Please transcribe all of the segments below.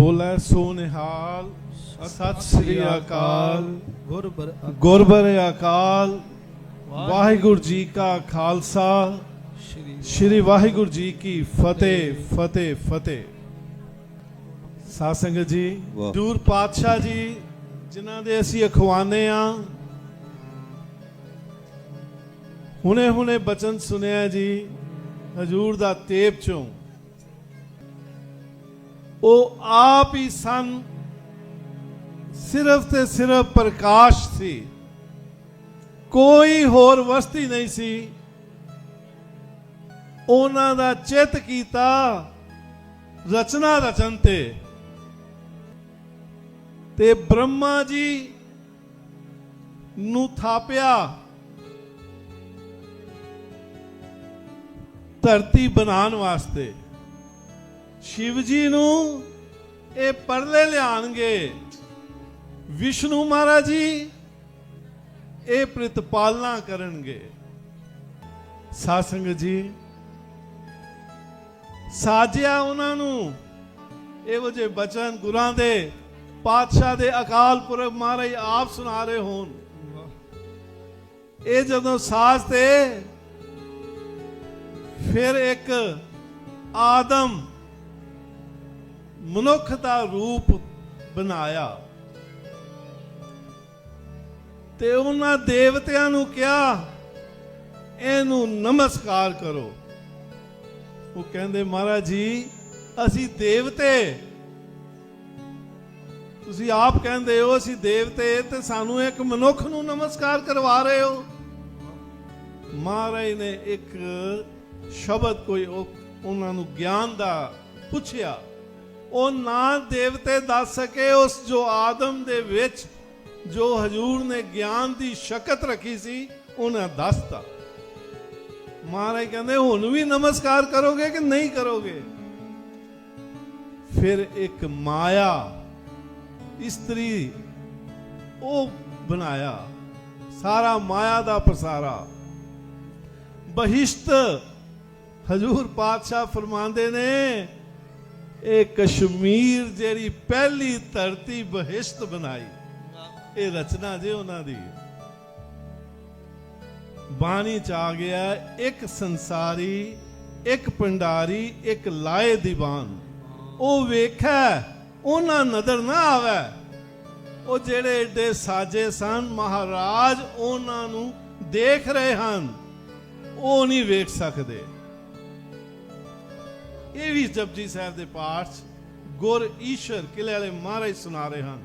ਬੋਲੇ ਸੋ ਨਿਹਾਲ ਸਤਿ ਸ੍ਰੀ ਅਕਾਲ। ਗੁਰਬਰ ਗੁਰਬਰ ਅਕਾਲ ਵਾਹਿਗੁਰੂ ਜੀ ਕਾ ਖਾਲਸਾ ਸ਼੍ਰੀ ਵਾਹਿਗੁਰੂ ਜੀ ਕੀ ਫਤਿਹ ਫਤਿਹ ਫਤਿਹ। ਸਾਧ ਸੰਗਤ ਜੀ। ਦੂਰ ਪਾਤਸ਼ਾਹ ਜੀ ਜਿਨ੍ਹਾਂ ਦੇ ਅਸੀਂ ਅਖਵਾਨੇ ਆ। ਹੁਣੇ ਹੁਣੇ ਬਚਨ ਸੁਨਿਆ ਜੀ ਹਜੂਰ ਦਾ ਤੇਪ ਚੋਂ। ਉਹ ਆਪ ਹੀ ਸਨ। ਸਿਰਫ ਤੇ ਸਿਰਫ ਪ੍ਰਕਾਸ਼ ਸੀ। ਕੋਈ ਹੋਰ ਵਸਤੀ ਨਹੀਂ ਸੀ। ਉਹਨਾਂ ਦਾ ਚਿੱਤ ਕੀਤਾ ਰਚਨਾ ਰਚਨ ਤੇ। ਤੇ ਬ੍ਰਹਮਾ ਜੀ ਨੂੰ ਥਾਪਿਆ। ਧਰਤੀ ਬਣਾਉਣ ਵਾਸਤੇ। ਸ਼ਿਵ ਜੀ ਨੂੰ ਇਹ ਪਰਲੇ ਲਿਆਣਗੇ। ਵਿਸ਼ਨੂੰ ਮਹਾਰਾਜ ਜੀ, ਇਹ ਪ੍ਰਤਪਾਲਨਾ ਕਰਨਗੇ। ਸਾਧ ਜੀ, ਸਾਜਿਆ ਉਹਨਾਂ ਨੂੰ ਇਹੋ ਜਿਹੇ ਬਚਨ ਗੁਰਾਂ ਦੇ, ਪਾਤਸ਼ਾਹ ਦੇ ਅਕਾਲ ਪੁਰਖ ਮਹਾਰਾਜ ਆਪ ਸੁਣਾ ਰਹੇ ਹੋਣ। ਇਹ ਜਦੋਂ ਸਾਜ਼ ਤੇ ਫਿਰ ਇੱਕ ਆਦਮ ਮਨੁੱਖ ਦਾ ਰੂਪ ਬਣਾਇਆ। ਤੇ ਉਹਨਾਂ ਦੇਵਤਿਆਂ ਨੂੰ ਕਿਹਾ, ਇਹਨੂੰ ਨਮਸਕਾਰ ਕਰੋ। ਉਹ ਕਹਿੰਦੇ, ਮਹਾਰਾਜ ਜੀ, ਅਸੀਂ ਦੇਵਤੇ। ਤੁਸੀਂ ਆਪ ਕਹਿੰਦੇ ਹੋ, ਅਸੀਂ ਦੇਵਤੇ ਤੇ ਸਾਨੂੰ ਇੱਕ ਮਨੁੱਖ ਨੂੰ ਨਮਸਕਾਰ ਕਰਵਾ ਰਹੇ ਹੋ। ਮਹਾਰਾਜ ਨੇ ਇੱਕ ਸ਼ਬਦ ਕੋਈ ਉਹਨਾਂ ਨੂੰ ਗਿਆਨ ਦਾ ਪੁੱਛਿਆ। ਉਹ ਨਾ ਦੇਵਤੇ ਦੱਸ ਸਕੇ, ਉਸ ਜੋ ਆਦਮ ਦੇ ਵਿੱਚ, ਜੋ ਹਜੂਰ ਨੇ ਗਿਆਨ ਦੀ ਸ਼ਕਤ ਰੱਖੀ ਸੀ, ਉਹਨਾਂ ਦੱਸਤਾ। ਮਹਾਰਾਜ ਕਹਿੰਦੇ, ਹੁਣ ਵੀ ਨਮਸਕਾਰ ਕਰੋਗੇ ਕਿ ਨਹੀਂ ਕਰੋਗੇ? ਫਿਰ ਇੱਕ ਮਾਇਆ ਇਸਤਰੀ ਉਹ ਬਣਾਇਆ, ਸਾਰਾ ਮਾਇਆ ਦਾ ਪਸਾਰਾ ਬਹਿਸ਼ਤ ਹਜੂਰ ਪਾਤਸ਼ਾਹ ਫਰਮਾਉਂਦੇ ਨੇ ਇਹ ਕਸ਼ਮੀਰ ਜਿਹੜੀ ਪਹਿਲੀ ਧਰਤੀ ਬਹਿਸ਼ਤ ਬਣਾਈ, ਇਹ ਰਚਨਾ ਜੇ ਉਹਨਾਂ ਦੀ। ਬਾਣੀ ਚ ਆ ਗਿਆ, ਇੱਕ ਸੰਸਾਰੀ, ਇੱਕ ਪੰਡਾਰੀ ਇੱਕ ਲਾਏ ਦੀਵਾਨ। ਉਹ ਵੇਖੈ, ਉਹਨਾਂ ਨਜ਼ਰ ਨਾ ਆਵੇ। ਉਹ ਜਿਹੜੇ ਏਡੇ ਸਾਜੇ ਸਨ, ਮਹਾਰਾਜ ਉਹਨਾਂ ਨੂੰ ਦੇਖ ਰਹੇ ਹਨ। ਉਹ ਨਹੀਂ ਵੇਖ ਸਕਦੇ। ਇਹ ਵੀ ਜਪਜੀ ਸਾਹਿਬ ਦੇ ਪਾਠ ਗੁਰ ਈਸ਼ਰ ਕਿਲੇ ਵਾਲੇ ਮਹਾਰਾਜ ਸੁਣਾ ਰਹੇ ਹਨ।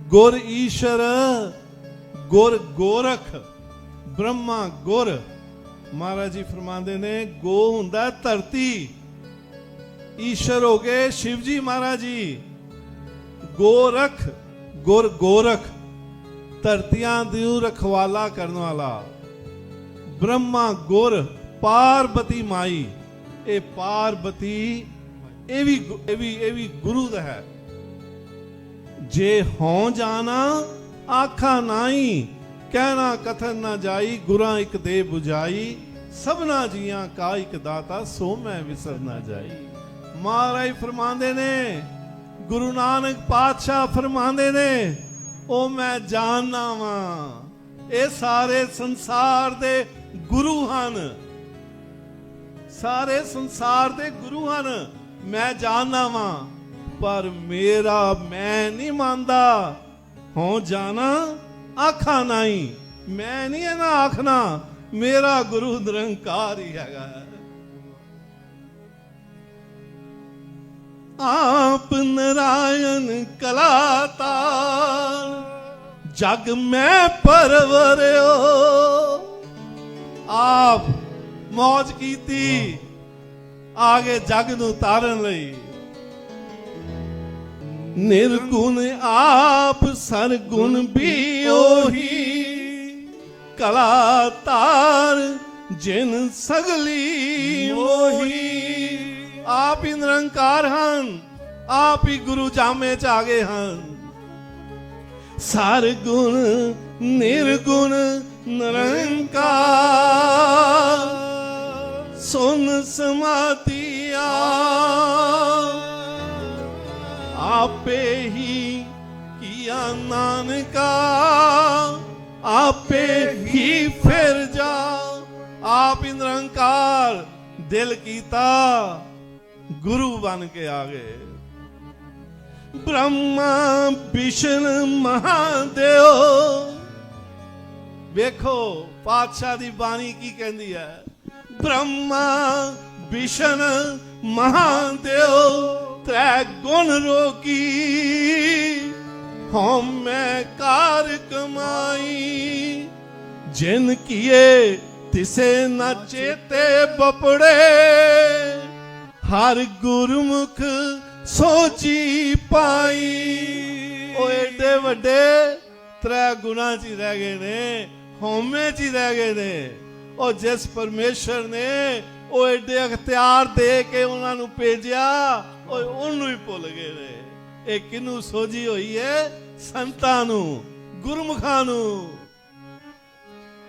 ਗੁਰ ਈਸ਼ਰ, ਗੁਰ ਗੋਰਖ, ਬ੍ਰਹਮਾ ਗੁਰ। ਮਹਾਰਾਜ ਜੀ ਫਰਮਾਉਂਦੇ ਨੇ, ਗੋ ਹੁੰਦਾ ਧਰਤੀ। ਈਸ਼ਰ ਹੋ ਗਏ ਸ਼ਿਵ ਜੀ ਮਹਾਰਾਜ ਜੀ। ਗੋਰਖ, ਗੁਰ ਗੋਰਖ, ਧਰਤੀਆਂ ਦੀ ਰਖਵਾਲਾ ਕਰਨ ਵਾਲਾ। ਬ੍ਰਹਮਾ ਗੁਰ, ਪਾਰਬਤੀ ਮਾਈ। ਇਹ ਪਾਰਬਤੀ, ਇਹ ਵੀ ਇਹ ਵੀ ਇਹ ਵੀ ਗੁਰੂ ਦਾ ਹੈ। ਜੇ ਹੋਂ ਜਾਣਾ, ਆਖਾ ਨਾਈ ਕਹਿਣਾ ਕਥਨ ਨਾ ਜਾਈ, ਗੁਰਾਂ ਇੱਕ ਦੇ 부ਜਾਈ ਸਭਨਾ ਜੀਆਂ ਕਾ ਇੱਕ ਦਾਤਾ, ਸੋ ਮੈਂ ਵਿਸਰ ਨਾ ਜਾਈ। ਮਹਾਰਾਜ ਫਰਮਾਉਂਦੇ ਨੇ, ਗੁਰੂ ਨਾਨਕ ਪਾਤਸ਼ਾਹ ਫਰਮਾਉਂਦੇ ਨੇ ਉਹ ਮੈਂ ਜਾਣਨਾ ਵਾਂ, ਇਹ ਸਾਰੇ ਸੰਸਾਰ ਦੇ ਗੁਰੂ ਹਨ। ਸਾਰੇ ਸੰਸਾਰ ਦੇ ਗੁਰੂ ਹਨ। ਮੈਂ ਜਾਣਦਾ ਵਾਂ, ਪਰ ਮੇਰਾ ਮੈਂ ਨਹੀਂ ਮੰਨਦਾ। ਹੋ ਜਾਣਾ, ਆਖਾ ਨਹੀਂ। ਮੈਂ ਨਹੀਂ ਇਹਨਾਂ ਆਖਣਾ, ਮੇਰਾ ਗੁਰੂ ਨਿਰੰਕਾਰ ਹੀ ਹੈਗਾ। ਆਪ ਨਰਾਇਣ ਕਲਾਤਾਰ ਜਗ ਮੈਂ ਪਰਵਰਿਓ। ਆਪ ਮौज ਕੀਤੀ। ਆ ਗਏ ਜਗ ਨੂੰ ਤਾਰਨ ਲਈ। ਨਿਰਗੁਣ ਆਪ ਸਰਗੁਣ ਵੀ ਉਹੀ। ਕਲਾ ਤਾਰ ਜਿਨ ਸਗਲੀ ਉਹੀ ਆਪ ਹੀ ਨਿਰੰਕਾਰ ਹਨ, ਆਪ ਹੀ ਗੁਰੂ ਜਾਮੇ ਚ ਆ ਗਏ ਹਨ। ਸਰਗੁਣ, ਨਿਰਗੁਣ, ਨਿਰੰਕਾਰ। ਸੁਨ ਸਮਾਤੀਆ। ਆਪੇ ਹੀ ਕੀਆ ਨਾਨਕਾ, ਆਪੇ ਹੀ ਫਿਰ ਜਾ। ਆਪ ਹੀ ਨਿਰੰਕਾਰ ਦਿਲ ਕੀਤਾ, ਗੁਰੂ ਬਣ ਕੇ ਆ ਗਏ। ਬ੍ਰਹਮਾ ਵਿਸ਼ਨ ਮਹਾਦੇਵ। ਵੇਖੋ, ਪਾਤਸ਼ਾਹ ਦੀ ਬਾਣੀ ਕੀ ਕਹਿੰਦੀ ਹੈ? ਬ੍ਰਹਮਾ ਵਿਸ਼ਨ ਮਹਾਦੇਵ, ਤ੍ਰੈ ਗੁਣ ਰੋਗੀ। ਹਉਮੈ ਕਾਰ ਕਮਾਈ, ਜਿਨ ਕੀਏ ਤਿਸੇ ਨਾ ਚੇਤੇ ਬਪੜੇ। ਹਰ ਗੁਰਮੁਖ ਸੋਚੀ ਪਾਈ। ਉਹ ਏਡੇ ਵੱਡੇ ਤ੍ਰੈ ਗੁਣਾ ਚ ਰਹਿ ਗਏ ਨੇ, ਹਉਮੈ ਚ ਹੀ ਰਹਿ ਗਏ ਨੇ। ਉਹ ਜਿਸ ਪਰਮੇਸ਼ਰ ਨੇ ਉਹ ਏਡੇ ਅਖਤਿਆਰ ਦੇ ਕੇ ਉਹਨਾਂ ਨੂੰ ਭੇਜਿਆ, ਉਹ ਉਹਨੂੰ ਹੀ ਭੁੱਲ ਗਏ ਨੇ। ਇਹ ਕਿਨੂੰ ਸੋਝੀ ਹੋਈ ਹੈ ਸੰਤਾਂ ਨੂੰ, ਗੁਰਮੁਖਾਂ ਨੂੰ।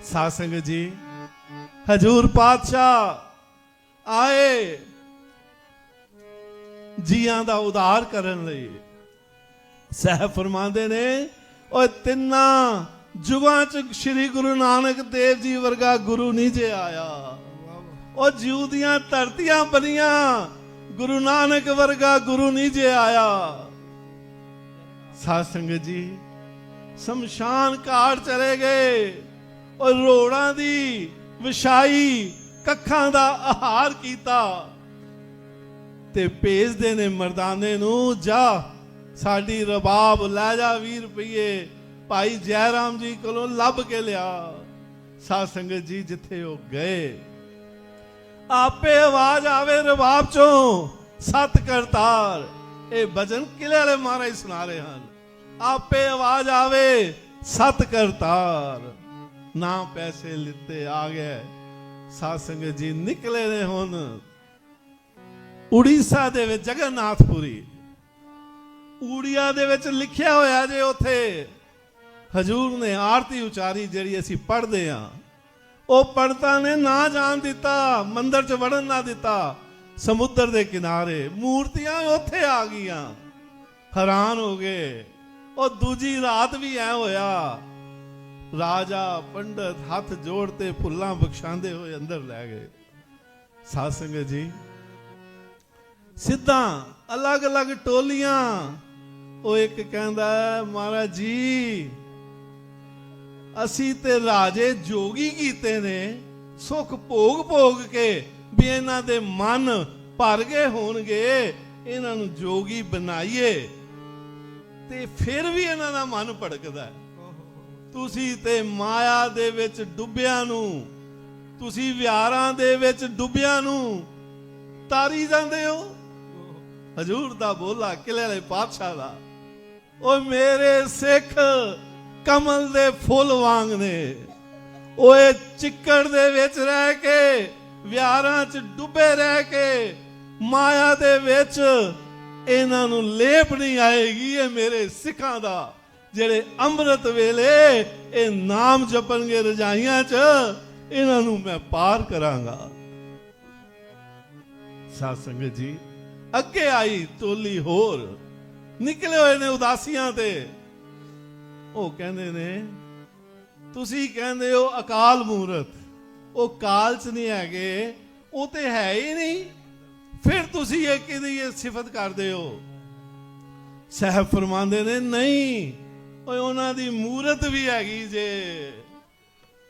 ਸਾਧ ਜੀ, ਹਜੂਰ ਪਾਤਸ਼ਾਹ ਆਏ ਜੀਆਂ ਦਾ ਉਧਾਰ ਕਰਨ ਲਈ। ਸਹਿਬ ਫਰਮਾਉਂਦੇ ਨੇ ਉਹ ਤਿੰਨਾਂ ਜੁਗਾਂ ਚ ਸ੍ਰੀ ਗੁਰੂ ਨਾਨਕ ਦੇਵ ਜੀ ਵਰਗਾ ਗੁਰੂ ਨਹੀਂ ਜੇ ਆਇਆ। ਉਹ ਜਿਉ ਦੀਆਂ ਧਰਤੀਆਂ ਬਨੀਆਂ ਗੁਰੂ ਨਾਨਕ ਵਰਗਾ ਗੁਰੂ ਨਹੀਂ ਜੇ ਆਇਆ। ਸਾਧ ਸੰਗਤ ਜੀ, ਸ਼ਮਸ਼ਾਨ ਘਾਟ ਚਲੇ ਗਏ। ਔਰ ਰੋੜਾਂ ਦੀ ਵਿਛਾਈ ਕੱਖਾਂ ਦਾ ਆਹਾਰ ਕੀਤਾ। ਤੇ ਭੇਜਦੇ ਨੇ ਮਰਦਾਨੇ ਨੂੰ, ਜਾ, ਸਾਡੀ ਰਬਾਬ ਲੈ ਜਾ 20 ਰੁਪਏ ਭਾਈ ਜੈ ਰਾਮ ਜੀ ਕੋਲੋਂ ਲੱਭ ਕੇ ਲਿਆ। ਸਾਧ ਸੰਗਤ ਜੀ, ਜਿੱਥੇ ਉਹ ਗਏ, ਆਪੇ ਆਵਾਜ਼ ਆਵੇ ਰਬਾਬ ਚੋਂ, ਸਤ ਕਰਤਾਰ। ਇਹ ਭਜਨ ਕਿਲੇ ਵਾਲੇ ਮਹਾਰਾਜ ਸੁਣਾ ਰਹੇ ਹਨ। ਆਪੇ ਆਵਾਜ਼ ਆਵੇ, ਸਤ ਕਰਤਾਰ। ਨਾ ਪੈਸੇ ਲਿੱਤੇ ਆ ਗਏ। ਸਾਧ ਸੰਗਤ ਜੀ ਨਿਕਲੇ ਨੇ ਹੁਣ ਉੜੀਸਾ ਦੇ ਵਿੱਚ ਜਗਨਨਾਥਪੁਰੀ। ਊੜੀਆ ਦੇ ਵਿੱਚ ਲਿਖਿਆ ਹੋਇਆ ਜੇ ਉੱਥੇ ਹਜੂਰ ਨੇ ਆਰਤੀ ਉਚਾਰੀ ਜਿਹੜੀ ਅਸੀਂ ਪੜ੍ਹਦੇ ਆ, ਉਹ ਪੰਡਤਾਂ ਨੇ ਨਾ ਜਾਣ ਦਿੱਤਾ, ਮੰਦਰ 'ਚ ਵੜਨ ਨਾ ਦਿੱਤਾ, ਸਮੁੰਦਰ ਦੇ ਕਿਨਾਰੇ ਮੂਰਤੀਆਂ ਉੱਥੇ ਆ ਗਈਆਂ। ਹੈਰਾਨ ਹੋ ਗਏ। ਉਹ ਦੂਜੀ ਰਾਤ ਵੀ ਐ ਹੋਇਆ। ਰਾਜਾ, ਪੰਡਤ ਹੱਥ ਜੋੜ ਤੇ ਫੁੱਲਾਂ ਬਖਸ਼ਾਂਦੇ ਹੋਏ ਅੰਦਰ ਲੈ ਗਏ। ਸਾਧ ਸੰਗਤ ਜੀ, ਸਿੱਧਾ ਅਲੱਗ-ਅਲੱਗ ਟੋਲੀਆਂ, ਉਹ ਇੱਕ ਕਹਿੰਦਾ, ਮਹਾਰਾਜ ਜੀ ਅਸੀਂ ਤੇ ਰਾਜੇ ਜੋਗੀ ਕੀਤੇ ਨੇ, ਸੁਖ ਭੋਗ ਭੋਗ ਕੇ ਵੀ ਇਹਨਾਂ ਦੇ ਮਨ ਭਰ ਗਏ ਹੋਣਗੇ, ਇਹਨਾਂ ਨੂੰ ਜੋਗੀ ਬਣਾਈਏ। ਤੇ ਫਿਰ ਵੀ ਇਹਨਾਂ ਦਾ ਮਨ ਭੜਕਦਾ ਹੈ। ਤੁਸੀਂ ਤੇ ਮਾਇਆ ਦੇ ਵਿੱਚ ਡੁੱਬਿਆਂ ਨੂੰ, ਤੁਸੀਂ ਵਿਹਾਰਾਂ ਦੇ ਵਿੱਚ ਡੁੱਬਿਆਂ ਨੂੰ ਤਾਰੀ ਜਾਂਦੇ ਹੋ। ਹਜੂਰ ਦਾ ਬੋਲਾ ਕਿਲੇ ਵਾਲੇ ਪਾਤਸ਼ਾਹ ਦਾ। ਓ ਮੇਰੇ ਸਿੱਖ ਕਮਲ ਦੇ ਫੁੱਲ ਵਾਂਗ ਨੇ। ਓਏ ਚਿੱਕੜ ਦੇ ਵਿੱਚ ਰਹਿ ਕੇ ਵਿਹਾਰਾਂ 'ਚ ਡੁੱਬੇ ਰਹਿ ਕੇ, ਮਾਇਆ ਦੇ ਵਿੱਚ ਇਹਨਾਂ ਨੂੰ ਲੇਪ ਨਹੀਂ ਆਏਗੀ ਇਹ ਮੇਰੇ ਸਿੱਖਾਂ ਦਾ। ਜਿਹੜੇ ਅੰਮ੍ਰਿਤ ਵੇਲੇ ਇਹ ਨਾਮ ਜਪਣਗੇ ਰਜਾਈਆਂ 'ਚ, ਇਹਨਾਂ ਨੂੰ ਮੈਂ ਪਾਰ ਕਰਾਂਗਾ। ਸਾਧ ਸੰਗਤ ਜੀ, ਅੱਗੇ ਆਈ ਟੋਲੀ ਹੋਰ। ਨਿਕਲੇ ਹੋਏ ਨੇ ਉਦਾਸੀਆਂ ਤੇ। ਉਹ ਕਹਿੰਦੇ ਨੇ, ਤੁਸੀਂ ਕਹਿੰਦੇ ਹੋ ਅਕਾਲ ਮੂਰਤ, ਉਹ ਕਾਲ ਚ ਨਹੀਂ ਹੈਗੇ, ਉਹ ਤੇ ਹੈ ਹੀ ਨਹੀਂ। ਫਿਰ ਤੁਸੀਂ ਇਹ ਕਿਹਦੀ ਇਹ ਸਿਫਤ ਕਰਦੇ ਹੋ? ਸਹਿਬ ਫਰਮਾਉਂਦੇ ਨੇ, ਨਹੀਂ, ਓਏ ਉਹਨਾਂ ਦੀ ਮੂਰਤ ਵੀ ਹੈਗੀ ਜੇ।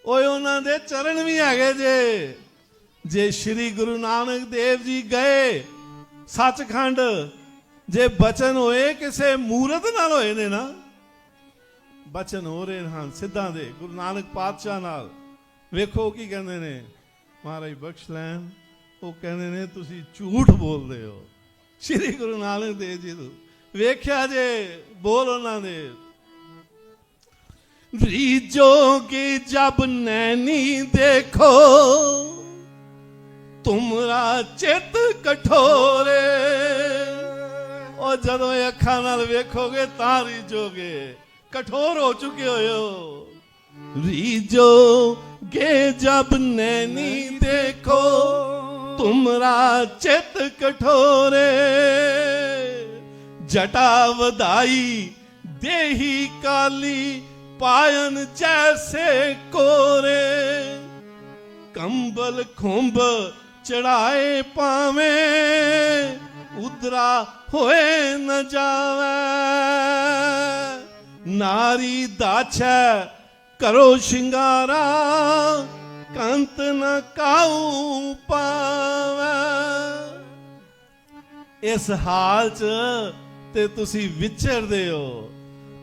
ਓਏ ਉਹਨਾਂ ਦੇ ਚਰਨ ਵੀ ਹੈਗੇ ਜੇ। ਜੇ ਸ੍ਰੀ ਗੁਰੂ ਨਾਨਕ ਦੇਵ ਜੀ ਗਏ, ਸੱਚਖੰਡ, ਜੇ ਬਚਨ ਹੋਏ, ਕਿਸੇ ਮੂਰਤ ਨਾਲ ਹੋਏ ਨੇ ਨਾ ਬਚਨ ਹੋ ਰਹੇ ਹਨ, ਸਿੱਧਾ ਦੇ, ਗੁਰੂ ਨਾਨਕ ਪਾਤਸ਼ਾਹ ਨਾਲ। ਵੇਖੋ ਕੀ ਕਹਿੰਦੇ ਨੇ, ਮਹਾਰਾਜ ਬਖਸ਼ ਲੈਣ। ਉਹ ਕਹਿੰਦੇ ਨੇ, ਤੁਸੀਂ ਝੂਠ ਬੋਲਦੇ ਹੋ। ਸ੍ਰੀ ਗੁਰੂ ਨਾਨਕ ਦੇਵ ਜੀ ਨੂੰ ਵੇਖਿਆ ਜੇ, ਬੋਲ ਉਹਨਾਂ ਦੇ ਰੀਜੋਗੇ ਜਬ ਨੈਣੀ ਦੇਖੋ, ਤੁਮਰਾ ਚਿਤ ਕਠੋਰੇ। ਉਹ ਜਦੋਂ ਅੱਖਾਂ ਨਾਲ ਵੇਖੋਗੇ, ਤਾਂ ਰੀਜੋਗੇ ਕਠੋਰ ਹੋ ਚੁੱਕੇ ਹੋਇਓ ਰੀਜੋ ਗੇ ਜਬ ਨੈਣੀ ਦੇਖੋ ਤੁਮਰਾ ਚਿੱਤ ਕਠੋਰੇ ਜਟਾ ਵਧਾਈ ਦੇਹੀ ਕਾਲੀ ਪਾਇਨ ਜੈਸੇ ਕੋਰੇ ਕੰਬਲ ਖੁੰਬ ਚੜਾਏ ਪਾਵੇਂ ਉਦਰਾ ਹੋਏ ਨ ਜਾਵੇ ਨਾਰੀ ਦਾਛੈ ਕਰੋ ਸ਼ਿੰਗਾਰਾ, ਕੰਤ ਨ ਕਾਉ ਪਾਵੇ। ਇਸ ਹਾਲ 'ਚ ਤੇ ਤੁਸੀਂ ਵਿਚਰਦੇ ਹੋ।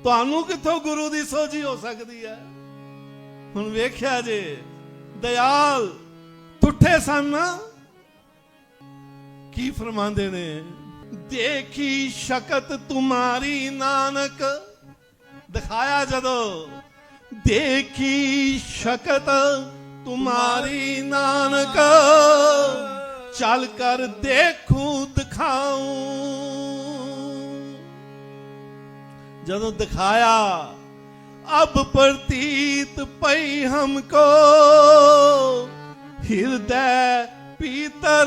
ਤੁਹਾਨੂੰ ਕਿੱਥੋਂ ਗੁਰੂ ਦੀ ਸੋਝੀ ਹੋ ਸਕਦੀ ਹੈ? ਹੁਣ ਵੇਖਿਆ ਜੇ, ਦਇਆਲ ਤੁੱਠੇ ਸਨ ਕੀ ਫਰਮਾਉਂਦੇ ਨੇ? ਦੇਖੀ ਸ਼ਕਤ ਤੁਮਾਰੀ ਨਾਨਕ। ਦਿਖਾਇਆ ਜਦੋਂ। ਦੇਖੀ ਸ਼ਕਤ ਤੁਮਾਰੀ ਨਾਨਕ, ਚਲ ਕਰ ਦੇਖੂ ਦਿਖਾਉ ਜਦੋਂ ਦਿਖਾਇਆ, ਅਬ ਪ੍ਰਤੀਤ ਪਈ ਹਮਕੋ, ਹਿਰਦੈ ਪੀਤਰ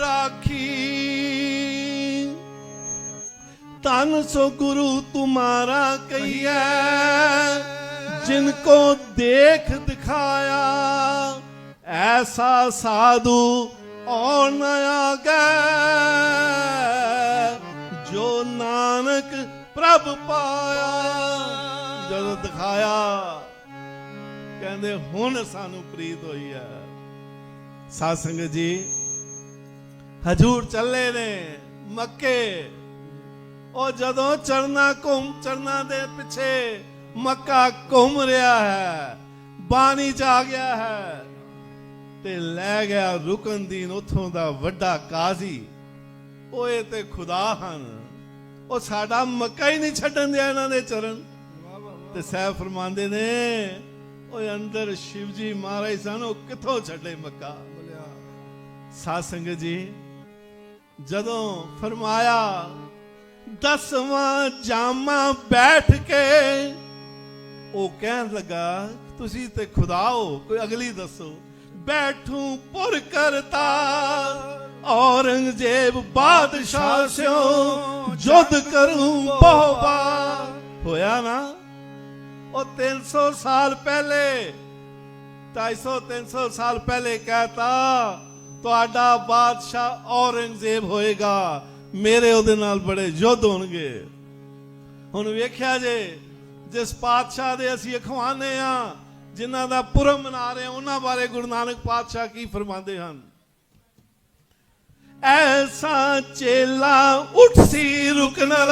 ਰਾਖੀ। ਤਨ ਸੋ ਗੁਰੂ ਤੁਮਾਰਾ ਕਹੀਐ ਜਿनको ਦੇਖ ਦਿਖਾਇਆ, ਐਸਾ ਸਾਧੂ ਔਰ ਨ ਆਗੈ। ਜੋ ਨਾਨਕ ਪ੍ਰਭ ਪਾਇਆ, ਜਦੋਂ ਦਿਖਾਇਆ, ਕਹਿੰਦੇ ਹੁਣ ਸਾਨੂੰ ਪ੍ਰੀਤ ਹੋਈ ਹੈ ਸਾਧ ਸੰਗਤ ਜੀ, ਹਜੂਰ ਚੱਲੇ ਨੇ, ਮੱਕੇ ਉਹ ਜਦੋਂ ਚਰਨਾ ਘੁੰਮ ਚਰਨਾ ਦੇ ਪਿੱਛੇ ਮੱਕਾ ਘੁੰਮ ਰਿਹਾ ਹੈ ਬਾਣੀ ਚ ਆ ਗਿਆ ਹੈ ਤੇ ਲੈ ਗਿਆ ਰੁਕਨਦੀਨ ਉਥੋਂ ਦਾ ਵੱਡਾ ਕਾਜ਼ੀ। ਇਹ ਤੇ ਖੁਦਾ ਹਨ ਉਹ ਸਾਡਾ ਮੱਕਾ ਹੀ ਨਹੀਂ ਛੱਡਣ ਦਿਆ ਇਹਨਾਂ ਦੇ ਚਰਨ। ਤੇ ਸਹਿਬ ਫਰਮਾਉਂਦੇ ਨੇ ਉਹ ਅੰਦਰ ਸ਼ਿਵ ਜੀ ਮਹਾਰਾਜ ਸਨ ਉਹ ਕਿੱਥੋਂ ਛੱਡੇ ਮੱਕਾ? ਸਾਧ ਸੰਗਤ ਜੀ ਜਦੋਂ ਫਰਮਾਇਆ ਦਸਵਾਂ ਜਾਮਾ ਬੈਠ ਕੇ ਉਹ ਕਹਿਣ ਲੱਗਾ, ਤੁਸੀਂ ਤੇ ਖੁਦਾ ਹੋ, ਕੋਈ ਅਗਲੀ ਦੱਸੋ। ਬੈਠੂ ਪੁਰ ਕਰਤਾ, ਔਰੰਗਜ਼ੇਬ ਬਾਦਸ਼ਾਹ ਸਿਓ ਜੁੱਧ ਕਰੂੰ ਬਹੁਬਾ। ਹੋਇਆ ਨਾ? ਉਹ 300 ਸਾਲ ਪਹਿਲੇ 250 300 ਸਾਲ ਪਹਿਲੇ ਕਹਤਾ, ਤੁਹਾਡਾ ਬਾਦਸ਼ਾਹ ਔਰੰਗਜ਼ੇਬ ਹੋਏਗਾ। ਮੇਰੇ ਉਹਦੇ ਨਾਲ ਬੜੇ ਯੁੱਧ ਹੋਣਗੇ। ਹੁਣ ਵੇਖਿਆ ਜੇ ਜਿਸ ਪਾਤਸ਼ਾਹ ਦੇ ਅਸੀਂ ਅਖਵਾਨੇ ਆ ਜਿਨ੍ਹਾਂ ਦਾ ਪੁਰਬ ਮਨਾ ਰਹੇ ਉਹਨਾਂ ਬਾਰੇ ਗੁਰੂ ਨਾਨਕ ਪਾਤਸ਼ਾਹ ਕੀ ਫਰਮਾਉਂਦੇ ਹਨ? ਐਸਾ ਚੇਲਾ ਉੱਠ ਸੀ ਰੁਕਨਲ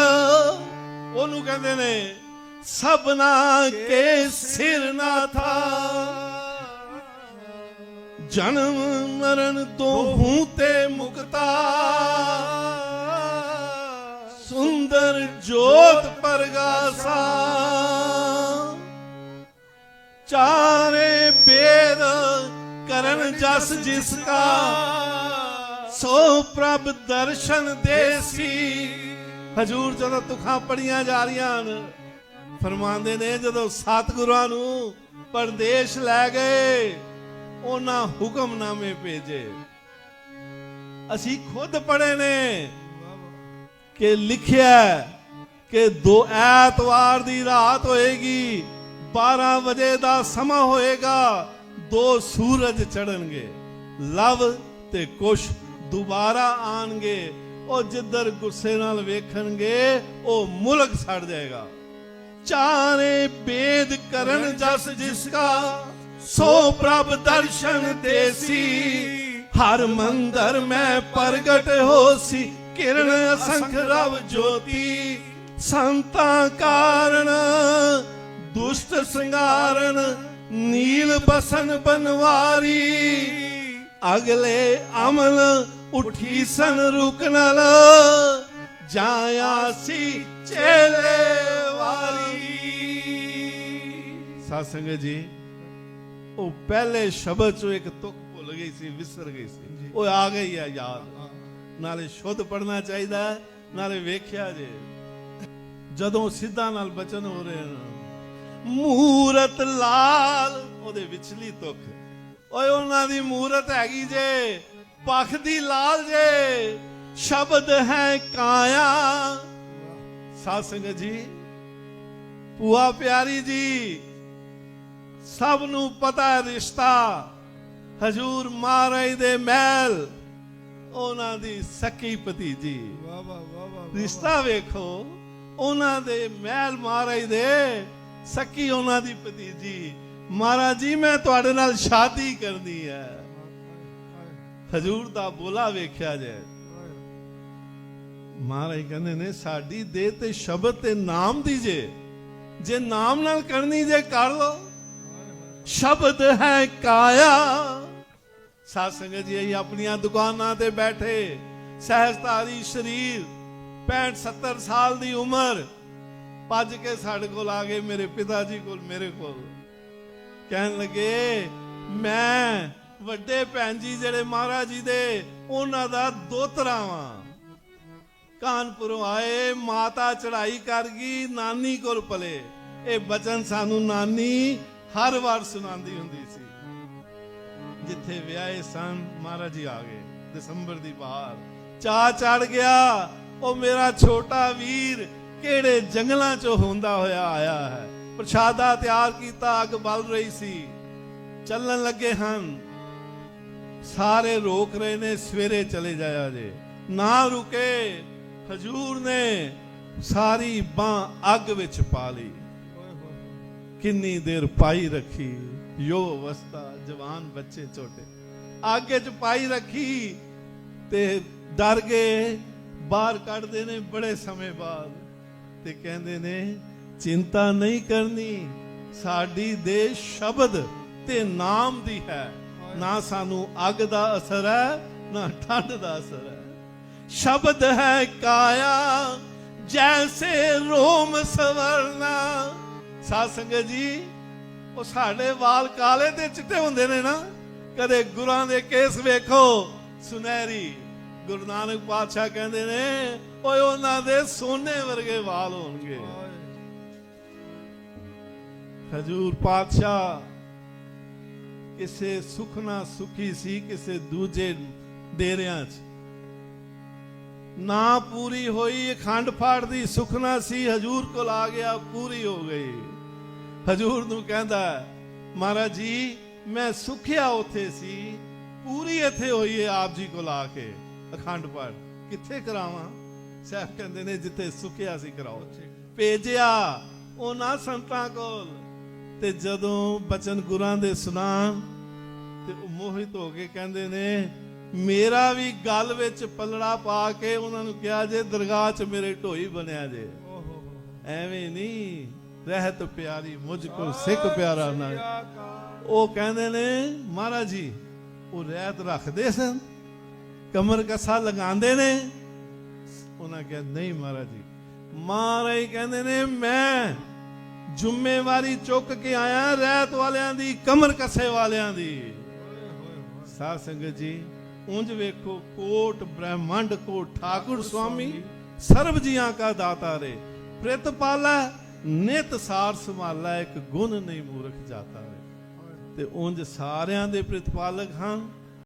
ਉਹਨੂੰ ਕਹਿੰਦੇ ਨੇ ਸਭਨਾ ਕੇ ਸਿਰ ਨਾ ਥਾ। ਜਨਮ ਮਰਨ ਤੋਂ ਹੂੰ ਤੇ ਮੁਕਤਾ। ਸੁੰਦਰ ਜੋਤ ਪ੍ਰਗਾਸਾ। ਚਾਰੇ ਬੇਦ ਕਰਨ ਜਸ ਜਿਸ ਕਾ ਸੋ ਪ੍ਰਭ ਦਰਸ਼ਨ ਦੇਸੀ। ਹਜੂਰ ਜਦੋਂ ਤੁਖਾਂ ਪੜੀਆਂ ਜਾ ਰਹੀਆਂ ਹਨ, ਫਰਮਾਉਂਦੇ ਨੇ ਜਦੋਂ ਸਤਿਗੁਰਾਂ ਨੂੰ ਪਰਦੇਸ਼ ਲੈ ਗਏ, ਉਹਨਾਂ ਹੁਕਮਨਾਮੇ ਭੇਜੇ। ਅਸੀਂ ਖੁਦ ਪੜੇ ਨੇ ਕਿ ਲਿਖਿਆ ਕਿ ਦੋ ਐਤਵਾਰ ਦੀ ਰਾਤ ਹੋਏਗੀ 12 ਵਜੇ ਦਾ ਸਮਾਂ ਹੋਏਗਾ, ਦੋ ਸੂਰਜ ਚੜਨਗੇ ਲਵ ਤੇ ਕੁਸ਼ ਦੁਬਾਰਾ ਆਣਗੇ, ਉਹ ਜਿੱਧਰ ਗੁੱਸੇ ਨਾਲ ਵੇਖਣਗੇ, ਉਹ ਮੁਲਕ ਛੱਡ ਜਾਏਗਾ। ਚਾਰੇ ਬੇਦ ਕਰਨ ਜਸ ਜਿਸਕਾ, ਸੋ ਪ੍ਰਭ ਦਰਸ਼ਨ ਦੇਸੀ। ਹਰ ਮੰਦਰ ਮੈਂ ਪ੍ਰਗਟ ਹੋਸੀ ਕਿਰਨ ਅਸੰਖ ਰਵ ਜੋਤੀ ਸੰਤਾਂ ਕਾਰਨ ਦੁਸ਼ਟ ਸੰਗਾਰਨ ਨੀਲ ਬਸਨ ਬਨਵਾਰੀ। ਅਗਲੇ ਅਮਲ ਉਠੀ ਸਨ ਰੁਕਨਲ ਜਾਇਆ ਸੀ ਚੇਲੇ ਵਾਲੀ। ਸਾਧ ਸੰਗਤ ਜੀ ਉਹ ਪਹਿਲੇ ਸ਼ਬਦ ਚੋਂ ਇੱਕ ਤੁਕ ਭੁੱਲ ਗਈ ਸੀ ਵਿਸਰ ਗਈ ਸੀ। ਉਹ ਆ ਗਈ ਹੈ ਯਾਦ। ਨਾਲੇ ਸ਼ੁੱਧ ਪੜਨਾ ਚਾਹੀਦਾ ਨਾਲੇ ਵੇਖਿਆ ਜੇ। ਜਦੋਂ ਸਿੱਧਾ ਨਾਲ ਬਚਨ ਹੋ ਰਹੇ ਨੇ ਮੂਰਤ ਲਾਲ, ਉਹਦੇ ਵਿਚਲੀ ਤੁਕ। ਓਏ, ਉਹਨਾਂ ਦੀ ਮੂਰਤ ਹੈਗੀ ਜੇ, ਪੱਖ ਦੀ ਲਾਲ ਜੇ। ਸ਼ਬਦ ਹੈ ਕਾਇਆ। ਸਾਧ ਸੰਗਤ ਜੀ, ਭੂਆ ਪਿਆਰੀ ਜੀ, ਸਭ ਨੂੰ ਪਤਾ ਰਿਸ਼ਤਾ। ਹਜੂਰ ਮਹਾਰਾਜ ਦੇ ਮਹਿਲ। ਉਹਨਾਂ ਦੀ ਸਕੀ ਭਤੀਜੀ। ਵਾਹ ਵਾਹ ਵਾਹ ਵਾਹ ਰਿਸ਼ਤਾ ਵੇਖੋ ਉਹਨਾਂ ਦੇ ਮਹਿਲ ਮਹਾਰਾਜ ਦੇ ਸਕੀ ਉਹਨਾਂ ਦੀ ਭਤੀਜੀ। ਮਹਾਰਾਜ ਜੀ ਮੈਂ ਤੁਹਾਡੇ ਨਾਲ ਸ਼ਾਦੀ ਕਰਨੀ ਹੈ। ਹਜੂਰ ਦਾ ਬੋਲਾ ਵੇਖਿਆ ਜਾਏ ਮਹਾਰਾਜ ਕਹਿੰਦੇ ਨੇ ਸਾਡੀ ਦੇਹ ਤੇ ਸ਼ਬਦ ਤੇ ਨਾਮ ਦੀ ਜੇ। ਜੇ ਨਾਮ ਨਾਲ ਕਰਨੀ ਜੇ ਕਰ ਲੋ ਸ਼ਬਦ ਹੈ ਕਾਇਆ। ਸਾਧ ਸੰਗਤ ਜੀ, ਅਸੀਂ ਆਪਣੀਆਂ ਦੁਕਾਨਾਂ ਤੇ ਬੈਠੇ ਸਹਿਜਧਾਰੀ ਸਰੀਰ 65 70 ਸਾਲ ਦੀ ਉਮਰ, ਭੱਜ ਕੇ ਸਾਡੇ ਕੋਲ ਆ ਗਏ, ਮੇਰੇ ਪਿਤਾ ਜੀ ਕੋਲ, ਮੇਰੇ ਕੋਲ। ਕਹਿਣ ਲੱਗੇ, ਮੈਂ ਵੱਡੇ ਭੈਣ ਜੀ ਜਿਹੜੇ ਮਹਾਰਾਜ ਜੀ ਦੇ, ਉਹਨਾਂ ਦਾ ਦੋਤਰਾ ਵਾਂ ਕਾਨਪੁਰੋਂ ਆਏ, ਮਾਤਾ ਚੜਾਈ ਕਰ ਗਈ, ਨਾਨੀ ਕੋਲ ਪਲੇ। ਇਹ ਬਚਨ ਸਾਨੂੰ ਨਾਨੀ ਹਰ ਵਾਰ ਸੁਣਾਉਂਦੀ ਹੁੰਦੀ ਸੀ। ਜਿੱਥੇ ਵਿਆਹੇ ਸਨ, ਮਹਾਰਾਜ ਜੀ ਆ ਗਏ, ਦਸੰਬਰ ਦੀ ਬਹਾਰ। ਚਾ ਚੜ ਗਿਆ, ਉਹ ਮੇਰਾ ਛੋਟਾ ਵੀਰ ਕਿਹੜੇ ਜੰਗਲਾਂ ਚੋਂ ਹੁੰਦਾ ਹੋਇਆ ਆਇਆ ਹੈ। ਪ੍ਰਸ਼ਾਦਾ ਤਿਆਰ ਕੀਤਾ, ਅੱਗ ਬਲ ਰਹੀ ਸੀ। ਚੱਲਣ ਲੱਗੇ ਹਨ। ਸਾਰੇ ਰੋਕ ਰਹੇ ਨੇ, ਸਵੇਰੇ ਚਲੇ ਜਾਇਆ ਜੇ। ਨਾ ਰੁਕੇ ਹਜੂਰ ਨੇ ਸਾਰੀ ਬਾਹ ਅੱਗ ਵਿੱਚ ਪਾ ਲਈ। ਕਿੰਨੀ ਦੇਰ ਪਾਈ ਰੱਖੀ, ਯੋ ਅਵਸਥਾ ਜਵਾਨ ਬੱਚੇ ਛੋਟੇ। ਅੱਗੇ ਚ ਪਾਈ ਰੱਖੀ ਤੇ ਡਰ ਗਏ, ਬਾਹਰ ਕੱਢਦੇ ਨੇ ਬੜੇ ਸਮੇਂ ਬਾਅਦ। ਤੇ ਕਹਿੰਦੇ ਨੇ, ਚਿੰਤਾ ਨਹੀਂ ਕਰਨੀ, ਸਾਡੀ ਦੇ ਸ਼ਬਦ ਤੇ ਨਾਮ ਦੀ ਹੈ। ਨਾ ਸਾਨੂੰ ਅੱਗ ਦਾ ਅਸਰ ਹੈ, ਨਾ ਠੰਡ ਦਾ ਅਸਰ ਹੈ। ਸ਼ਬਦ ਹੈ ਕਾਇਆ, ਜੈਸੇ ਰੋਮ ਸਵਰਨਾ। ਸਾਧ ਸੰਗਤ ਜੀ ਉਹ ਸਾਡੇ ਵਾਲ ਕਾਲੇ ਤੇ ਚਿੱਟੇ ਹੁੰਦੇ ਨੇ ਨਾ। ਕਦੇ ਗੁਰਾਂ ਦੇ ਕੇਸ ਵੇਖੋ, ਸੁਨਹਿਰੀ। ਗੁਰੂ ਨਾਨਕ ਪਾਤਸ਼ਾਹ ਕਹਿੰਦੇ ਨੇ, ਓਏ ਉਹਨਾਂ ਦੇ ਸੋਨੇ ਵਰਗੇ ਵਾਲ ਹੋਣਗੇ। ਹਜੂਰ ਪਾਤਸ਼ਾਹ, ਕਿਸੇ ਸੁਖ ਨਾ ਸੁਖੀ ਸੀ ਕਿਸੇ ਦੂਜੇ ਡੇਰਿਆਂ 'ਚ। ਨਾ ਪੂਰੀ ਹੋਈ ਅਖੰਡ ਪਾਠ ਦੀ ਸੁਖਨਾ ਸੀ, ਹਜੂਰ ਕੋਲ ਆ ਗਿਆ, ਪੂਰੀ ਹੋ ਗਈ। ਹਜੂਰ ਨੂੰ ਕਹਿੰਦਾ ਮਹਾਰਾਜ ਜੀ ਮੈਂ ਸੁਖਿਆ ਉੱਥੇ ਸੀ ਪੂਰੀ ਇੱਥੇ ਹੋਈ ਹੈ ਆਪ ਜੀ ਕੋਲ ਆ ਕੇ ਅਖੰਡ ਪਾਠ। ਕਿੱਥੇ ਕਰਾਵਾਂ? ਸਾਹਿਬ ਕਹਿੰਦੇ ਨੇ ਜਿੱਥੇ ਸੁਖਿਆ ਸੀ ਕਰਾਓ। ਭੇਜਿਆ ਉਹਨਾਂ ਸੰਤਾਂ ਕੋਲ। ਤੇ ਜਦੋਂ ਬਚਨ ਗੁਰਾਂ ਦੇ ਸੁਨਾਮ ਤੇ ਉਹ ਮੋਹਿਤ ਹੋ ਕੇ ਕਹਿੰਦੇ ਨੇ ਮੇਰਾ ਵੀ ਗਲ ਵਿੱਚ ਪਲੜਾ ਪਾ ਕੇ ਉਹਨਾਂ ਨੂੰ ਕਿਹਾ ਜੇ ਦਰਗਾਹ 'ਚ ਮੇਰੇ ਢੋਈ ਬਣਿਆ ਜੇ। ਐਵੇਂ ਨਹੀਂ। ਰਹਿਤ ਪਿਆਰੀ, ਮੁਝ ਕੋ ਸਿੱਖ ਪਿਆਰਾ ਨਾ ਉਹ ਕਹਿੰਦੇ ਨੇ, ਮਹਾਰਾਜ ਜੀ, ਉਹ ਰਹਿਤ ਰੱਖਦੇ ਸਨ। ਕਮਰ ਕਸਾ ਲਗਾਉਂਦੇ ਨੇ। ਉਹਨਾਂ ਕਿਹਾ, ਨਹੀਂ ਮਹਾਰਾਜ ਜੀ। ਮਹਾਰਾਜ ਕਹਿੰਦੇ ਨੇ, ਮੈਂ ਜ਼ਿੰਮੇਵਾਰੀ ਚੁੱਕ ਕੇ ਆਇਆ ਰਹਿਤ ਵਾਲਿਆਂ ਦੀ, ਕਮਰ ਕਸੇ ਵਾਲਿਆਂ ਦੀ। ਸਾਧ ਸੰਗਤ ਜੀ, ਉਂਝ ਵੇਖੋ, ਕੋਟ ਬ੍ਰਹਮੰਡ ਕੋ ਠਾਕੁਰ ਸੁਆਮੀ ਸਰਬ ਜੀਆਂ ਕਾ ਦਾਤਾ ਰੇ। ਪ੍ਰਿਤਪਾਲਾ ਨਿਤ ਸਾਰ ਸੰਭਾਲਾ ਇੱਕ ਗੁਣ ਨਹੀਂ ਮੂਰਖ ਜਾਤਾ ਰੇ ਤੇ ਉਂਝ ਸਾਰਿਆਂ ਦੇ ਪ੍ਰਤੀਪਾਲਕ ਹਨ